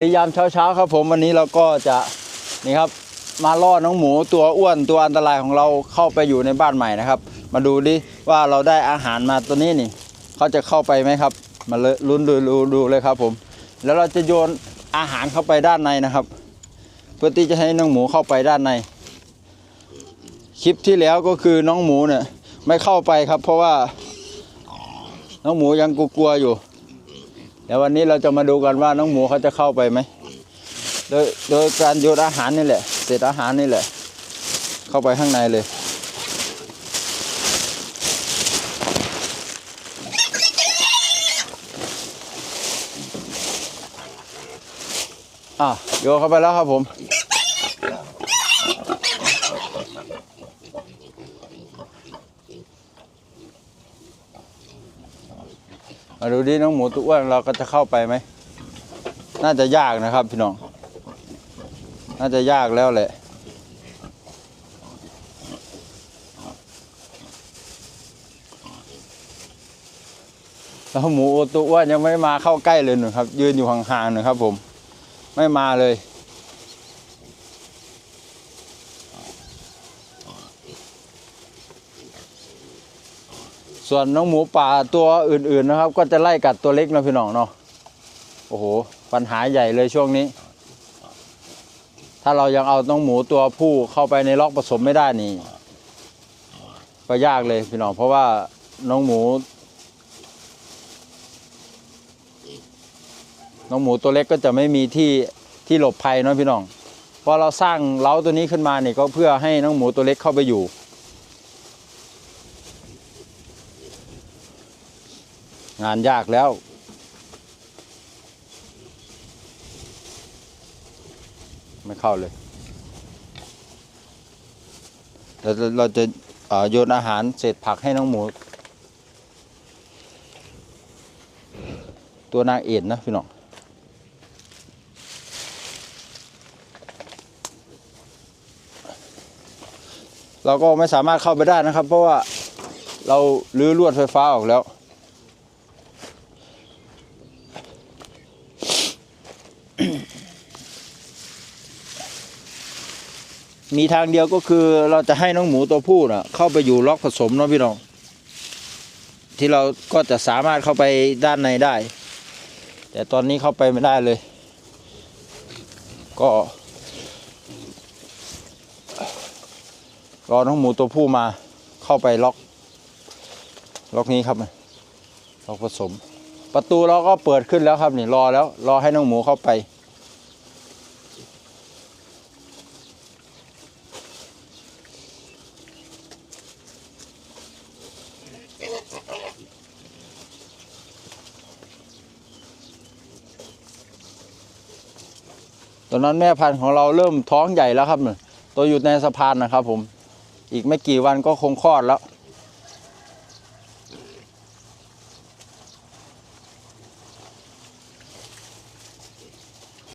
ในยามเช้าๆครับผมวันนี้เราก็จะนี่ครับมาล่อน้องหมูตัวอ้วนตัวอันตรายของเราเข้าไปอยู่ในบ้านใหม่นะครับ มาดูดิว่าเราได้อาหารมาตัวนี้นี่เขาจะเข้าไปไหมครับ มาเลยลุ้นดูดูดูเลยครับผม แล้วเราจะโยนอาหารเข้าไปด้านในนะครับ เพื่อที่จะให้น้องหมูเข้าไปด้านใน คลิปที่แล้วก็คือน้องหมูเนี่ยไม่เข้าไปครับ เพราะว่าน้องหมูยังกลัวๆอยู่ เดี๋ยววันนี้เราจะมาดูกันว่าน้องหมูเขาจะเข้าไปไหม โดยโดยการโยนอาหารนี่แหละ เศษอาหารนี่แหละ เข้าไปข้างในเลย อะโยเข้าไปแล้วครับผม มาดูดิน้องหมูตัวอ้วนเราก็จะเข้าไปไหม น่าจะยากนะครับพี่น้อง น่าจะยากแล้วแหละแล้วหมูตัวอ้วนยังไม่มาเข้าใกล้เลยหนึ่งครับ ยืนอยู่ห่างๆหนึ่งครับผม ไม่มาเลย ส่วนน้องหมูป่าตัวอื่นๆนะครับ ก็จะไล่กัดตัวเล็กนะพี่น้องเนาะโอ้โหปัญหาใหญ่เลยช่วงนี้ ถ้าเรายังเอาน้องหมูตัวผู้เข้าไปในล็อกผสมไม่ได้นี่ ก็ยากเลยพี่น้องเพราะว่าน้องหมู น้องหมูตัวเล็กก็จะไม่มีที่ที่หลบภัยเนาะพี่น้องพอเราสร้างเล้าตัวนี้ขึ้นมานี่ก็เพื่อให้น้องหมูตัวเล็กเข้าไปอยู่ งานยากแล้ว ไม่เข้าเลย เราเราจะโยนอาหารเศษผักให้น้องหมู ตัวนางเอ็นนะพี่น้องเราก็ไม่สามารถเข้าไปได้นะครับ เพราะว่าเราลื้อลวดไฟฟ้าออกแล้ว มีทางเดียวก็คือเราจะให้น้องหมูตัวผู้น่ะ เข้าไปอยู่ล็อกผสมเนาะพี่น้อง ที่เราก็จะสามารถเข้าไปด้านในได้ แต่ตอนนี้เข้าไปไม่ได้เลย ก็รอน้องหมูตัวผู้มาเข้าไปล็อก ล็อกนี้ครับล็อกผสม ประตูเราก็เปิดขึ้นแล้วครับนี่รอแล้ว รอให้น้องหมูเข้าไป อนนั้นแม่พันธุ์ของเราเริ่มท้องใหญ่แล้วครับเนี่ยตัวอยู่ในสะพานนะครับผม อีกไม่กี่วันก็คงคลอดแล้ว